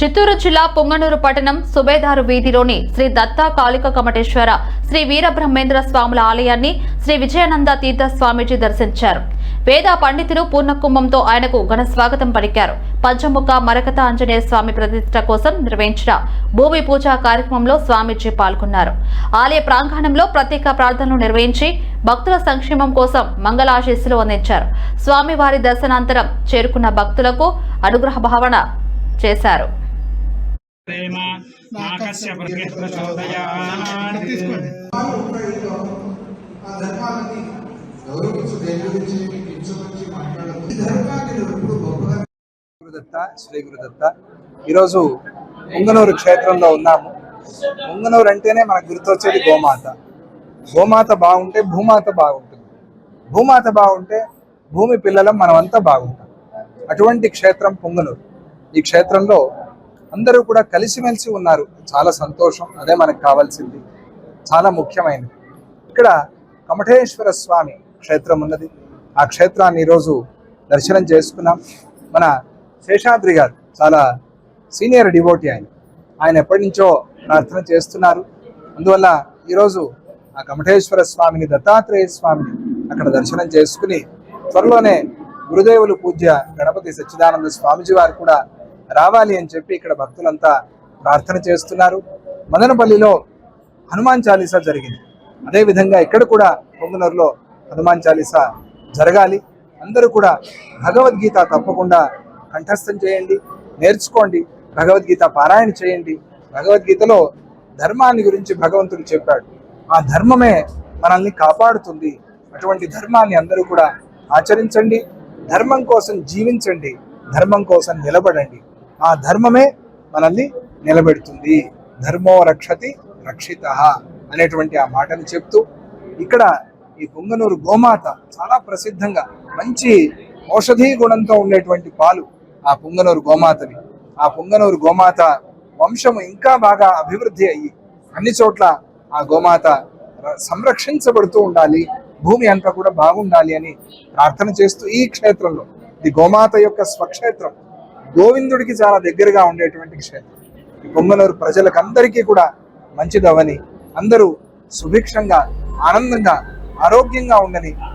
చిత్తూరు జిల్లా పొంగనూరు పట్టణం సుబేదారు వీధిలోని శ్రీ దత్తా కాళిక కమటేశ్వర శ్రీ వీరబ్రహ్మేంద్ర స్వాముల ఆలయాన్ని శ్రీ విజయానంద తీర్థ స్వామీజీ దర్శించారు. వేద పండితులు పూర్ణకుంభంతో ఆయనకు ఘన స్వాగతం పలికారు. పంచముఖ మరకత ఆంజనేయ స్వామి ప్రతిష్ట కోసం నిర్వహించిన భూమి పూజ కార్యక్రమంలో స్వామీజీ పాల్గొన్నారు. ఆలయ ప్రాంగణంలో ప్రత్యేక ప్రార్థనలు నిర్వహించి భక్తుల సంక్షేమం కోసం మంగళాశీస్సులు అందించారు. స్వామివారి దర్శనాంతరం చేరుకున్న భక్తులకు అనుగ్రహ భావన చేశారు. ప్రేమ నాకస్య ప్రచోదయాత్ తీసుకోండి. ఆ ధర్మాన్ని గౌరవించు గౌరవించి కించపరిచి మాట్లాడదు ఈ ధర్మాన్ని నువ్వు ఎప్పుడు గొప్పగా గురుదత్త శ్రీ గురుదత్త. ఈరోజు పొంగనూరు క్షేత్రంలో ఉన్నాము. పొంగనూరు అంటేనే మనకు గుర్తొచ్చేది గోమాత. గోమాత బాగుంటే భూమాత బాగుంటుంది. భూమాత బాగుంటే భూమి పిల్లలం మనమంతా బాగుంటాం. అటువంటి క్షేత్రం పొంగనూరు. ఈ క్షేత్రంలో అందరూ కూడా కలిసిమెలిసి ఉన్నారు. చాలా సంతోషం. అదే మనకు కావాల్సింది. చాలా ముఖ్యమైనది. ఇక్కడ కమఠేశ్వర స్వామి క్షేత్రం ఉన్నది. ఆ క్షేత్రాన్ని ఈరోజు దర్శనం చేసుకున్నాం. మన శేషాద్రి గారు చాలా సీనియర్ డివోటీ ఆయన. ఆయన ఎప్పటి నుంచో ప్రార్థన చేస్తున్నారు. అందువల్ల ఈరోజు ఆ కమఠేశ్వర స్వామిని దత్తాత్రేయ స్వామిని అక్కడ దర్శనం చేసుకుని త్వరలోనే గురుదేవులు పూజ్య గణపతి సచ్చిదానంద స్వామిజీ వారు కూడా రావాలి అని చెప్పి ఇక్కడ భక్తులంతా ప్రార్థన చేస్తున్నారు. మదనపల్లిలో హనుమాన్ చాలీసా జరిగింది. అదేవిధంగా ఇక్కడ కూడా పొంగునూరులో హనుమాన్ చాలీసా జరగాలి. అందరూ కూడా భగవద్గీత తప్పకుండా కంఠస్థం చేయండి. నేర్చుకోండి. భగవద్గీత పారాయణ చేయండి. భగవద్గీతలో ధర్మాన్ని గురించి భగవంతుడు చెప్పాడు. ఆ ధర్మమే మనల్ని కాపాడుతుంది. అటువంటి ధర్మాన్ని అందరూ కూడా ఆచరించండి. ధర్మం కోసం జీవించండి. ధర్మం కోసం నిలబడండి. ఆ ధర్మమే మనల్ని నిలబెడుతుంది. ధర్మో రక్షతి రక్షిత అనేటువంటి ఆ మాటను చెప్తూ ఇక్కడ ఈ పొంగనూరు గోమాత చాలా ప్రసిద్ధంగా మంచి ఔషధీ గుణంతో ఉండేటువంటి పాలు ఆ పొంగనూరు గోమాతని. ఆ పొంగనూరు గోమాత వంశము ఇంకా బాగా అభివృద్ధి అయ్యి అన్ని చోట్ల ఆ గోమాత సంరక్షించబడుతూ ఉండాలి. భూమి అంతా కూడా బాగుండాలి అని ప్రార్థన చేస్తూ ఈ క్షేత్రంలో ఇది గోమాత యొక్క స్వక్షేత్రం. గోవిందుడికి చాలా దగ్గరగా ఉండేటువంటి క్షేత్రం. ఈ ప్రజలకందరికీ కూడా మంచిదవని అందరూ సుభిక్షంగా ఆనందంగా ఆరోగ్యంగా ఉండని